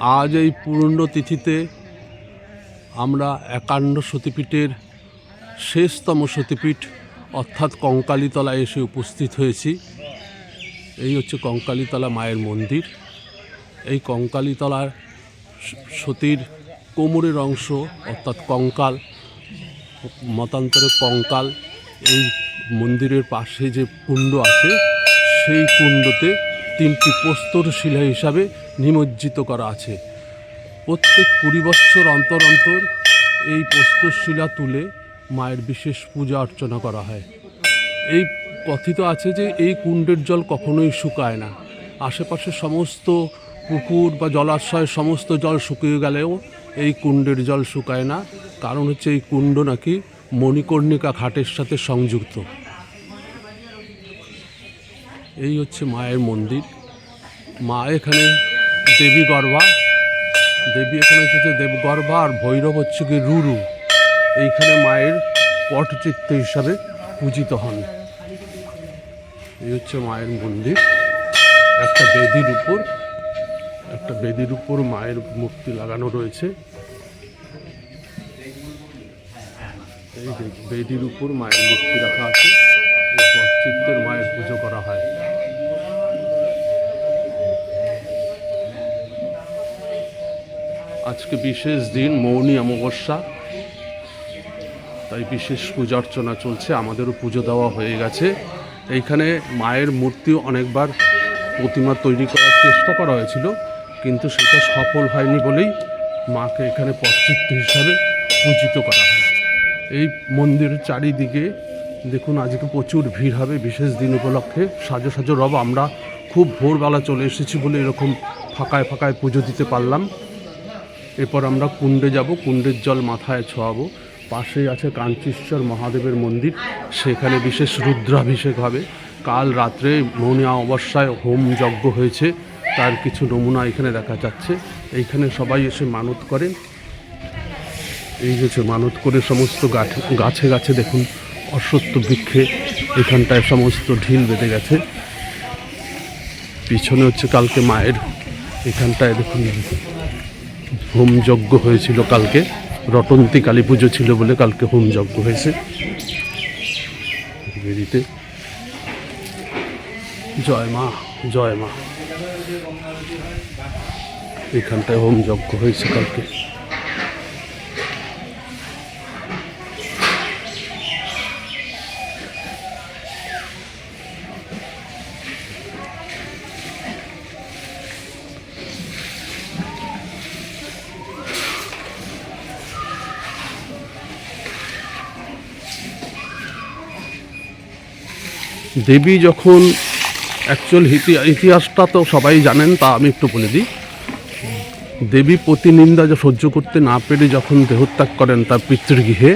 আজ এই পুণ্যতিথিতে আমরা একান্ন সতীপীঠের শেষতম সতীপীঠ, অর্থাৎ কঙ্কালীতলায় এসে উপস্থিত হয়েছি। এই হচ্ছে কঙ্কালীতলা মায়ের মন্দির। এই কঙ্কালীতলার সতীর কোমরের অংশ, অর্থাৎ কঙ্কাল, মতান্তরে কঙ্কাল, এই মন্দিরের পাশে যে কুণ্ড আছে, সেই কুণ্ডতে তিনটি প্রস্তর শিলা হিসাবে নিমজ্জিত করা আছে। প্রত্যেক কুড়ি বৎসর অন্তর অন্তর এই প্রস্তর শিলা তুলে মায়ের বিশেষ পূজা অর্চনা করা হয়। এই কথিত আছে যে এই কুণ্ডের জল কখনোই শুকায় না। আশেপাশে সমস্ত পুকুর বা জলাশয় সমস্ত জল শুকিয়ে গেলেও এই কুণ্ডের জল শুকায় না। কারণ হচ্ছে এই কুণ্ড নাকি মণিকর্ণিকা ঘাটের সাথে সংযুক্ত। এই হচ্ছে মায়ের মন্দির। মা এখানে দেবী গর্ভা। দেবী এখানে হচ্ছে দেবগর্ভা আর ভৈরব হচ্ছে কি রুরু। এইখানে মায়ের পটচিত্র হিসাবে পূজিত হন। এই হচ্ছে মায়ের মন্দির। একটা বেদির উপর, একটা বেদির উপর মায়ের মূর্তি লাগানো রয়েছে। এই বেদির উপর মায়ের মূর্তি রাখা আছে। পটচিত্রের আজকে বিশেষ দিন, মৌনী অমাবস্যা। তাই বিশেষ পূজা অর্চনা চলছে, আমাদেরও পুজো দেওয়া হয়ে গেছে। এইখানে মায়ের মূর্তি অনেকবার প্রতিমা তৈরি করার চেষ্টা করা হয়েছিল, কিন্তু সেটা সফল হয়নি বলেই মাকে এখানে পশ্চিত্য হিসাবে পূজিত করা হয়। এই মন্দিরের চারিদিকে দেখুন, আজকে প্রচুর ভিড় হবে, বিশেষ দিন উপলক্ষে সাজো সাজো রব। আমরা খুব ভোরবেলা চলে এসেছি বলে এরকম ফাঁকায় ফাঁকায় পুজো দিতে পারলাম। এরপর আমরা কুণ্ডে যাব, কুণ্ডের জল মাথায় ছোঁয়াবো। পাশেই আছে কাঞ্চীশ্বর মহাদেবের মন্দির, সেখানে বিশেষ রুদ্রাভিষেক হবে। কাল রাত্রে মৌনী অবস্যায় হোম যজ্ঞ হয়েছে, তার কিছু নমুনা এখানে দেখা যাচ্ছে। এইখানে সবাই এসে মানত করেন। এই হচ্ছে মানত করে সমস্ত গাছ, গাছে গাছে দেখুন, অশ্বত্থ বৃক্ষে এখানটায় সমস্ত ঢিল বেঁধে গেছে। পিছনে হচ্ছে কালকে মায়ের, এখানটায় দেখুন। হোমযজ্ঞ হয়েছিল কালকে। রটন্তী কালী পুজো ছিল বলে কালকে হোম যজ্ঞ হয়েছে। বেরিতে। জয় মা জয় মা। এখানটায় হোম যজ্ঞ হয়েছে কালকে। দেবী যখন অ্যাকচুয়াল ইতিহাসটা তো সবাই জানেন, তা আমি একটু বলে দিই। দেবী প্রতিনিন্দা যে সহ্য করতে না পেরে যখন দেহত্যাগ করেন তার পিতৃগৃহে,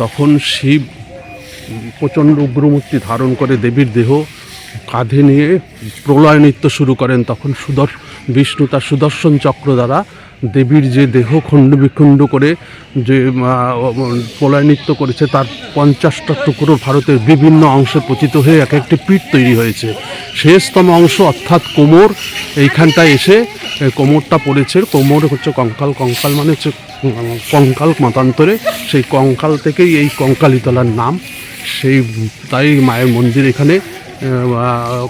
তখন শিব প্রচণ্ড উগ্রমূর্তি ধারণ করে দেবীর দেহ কাঁধে নিয়ে প্রলয় নৃত্য শুরু করেন। তখন সুদর বিষ্ণু তার সুদর্শন চক্র দ্বারা দেবীর যে দেহ খণ্ড বিখণ্ড করে যে আহ, প্রলয় নৃত্য করেছে তার পঞ্চাশটা টুকরো ভারতের বিভিন্ন অংশে পতিত হয়ে এক একটি পীঠ তৈরি হয়েছে। শেষতম অংশ অর্থাৎ কোমর এইখানটায় এসে কোমরটা পড়েছে। কোমর হচ্ছে কঙ্কাল কঙ্কাল মানে হচ্ছে কঙ্কাল মতান্তরে। সেই কঙ্কাল থেকেই এই কঙ্কালীতলার নাম। সেই তাই মায়ের মন্দির এখানে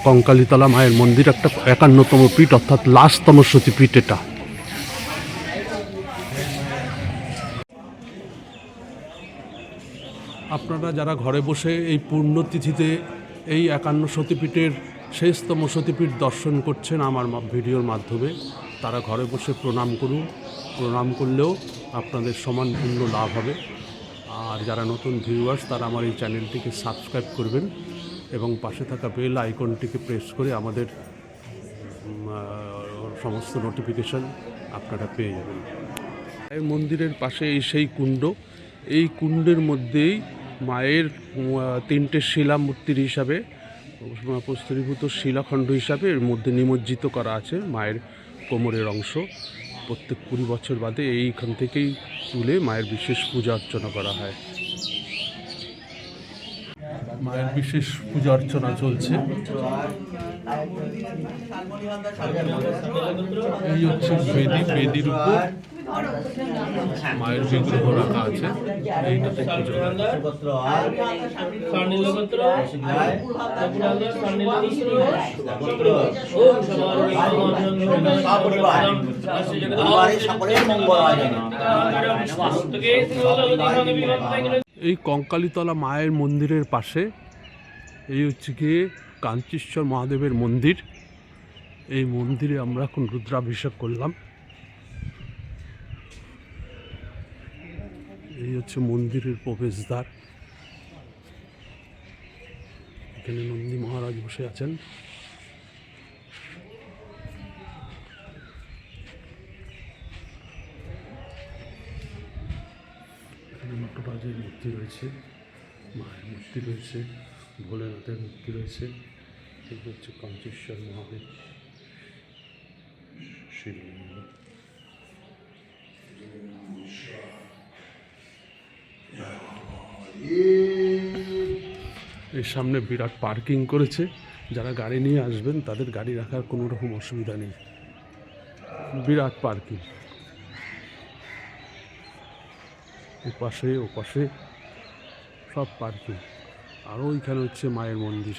কঙ্কালীতলা মায়ের মন্দির একটা একান্নতম পীঠ অর্থাৎ লাস্টতম সতীপীঠ এটা। আপনারা যারা ঘরে বসে এই পূর্ণতিথিতে এই একান্ন সতীপীঠের শেষতম সতীপীঠ দর্শন করছেন আমার ভিডিওর মাধ্যমে, তারা ঘরে বসে প্রণাম করুন। প্রণাম করলেও আপনাদের সমান পুণ্য লাভ হবে। আর যারা নতুন ভিউয়ার্স তারা আমার এই চ্যানেলটিকে সাবস্ক্রাইব করবেন এবং পাশে থাকা বেল আইকনটিকে প্রেস করে আমাদের সমস্ত নোটিফিকেশন আপনারা পেয়ে যাবেন। মন্দিরের পাশে এই সেই কুণ্ড। এই কুণ্ডের মধ্যেই মায়ের তিনটে শিলা মূর্তির হিসাবে প্রস্তরীভূত শিলাখণ্ড হিসাবে এর মধ্যে নিমজ্জিত করা আছে মায়ের কোমরের অংশ। প্রত্যেক কুড়ি বছর বাদে এইখান থেকেই তুলে মায়ের বিশেষ পূজা অর্চনা করা হয়। মায়ের বিশেষ পূজা অর্চনা চলছে এই হচ্ছে বেদি বেদির উপর মায়ের বিগ্রহ রাখা আছে এইটাতে পুজো সকলের মঙ্গল হয় যেন। এই কঙ্কালীতলা মায়ের মন্দিরের পাশে, এই হচ্ছে গিয়ে কাঞ্চীশ্বর মহাদেবের মন্দির। এই মন্দিরে আমরা এখন রুদ্রাভিষেক করলাম। এই হচ্ছে মন্দিরের প্রবেশদ্বার। এখানে নন্দী মহারাজ বসে আছেন এখানে নটরাজের মূর্তি রয়েছে, মায়ের মূর্তি রয়েছে, ভোলেনাথের মূর্তি রয়েছে, এই হচ্ছে কাঞ্চেশ্বর মহাদেব। শিবলিঙ্গ এর সামনে বিরাট পার্কিং করেছে, যারা গাড়ি নিয়ে আসবেন তাদের গাড়ি রাখার কোনো রকম অসুবিধা নেই। বিরাট পার্কিং। এপাশে, ওপাশে সব পার্কিং আরও ওইখানে হচ্ছে মায়ের মন্দির।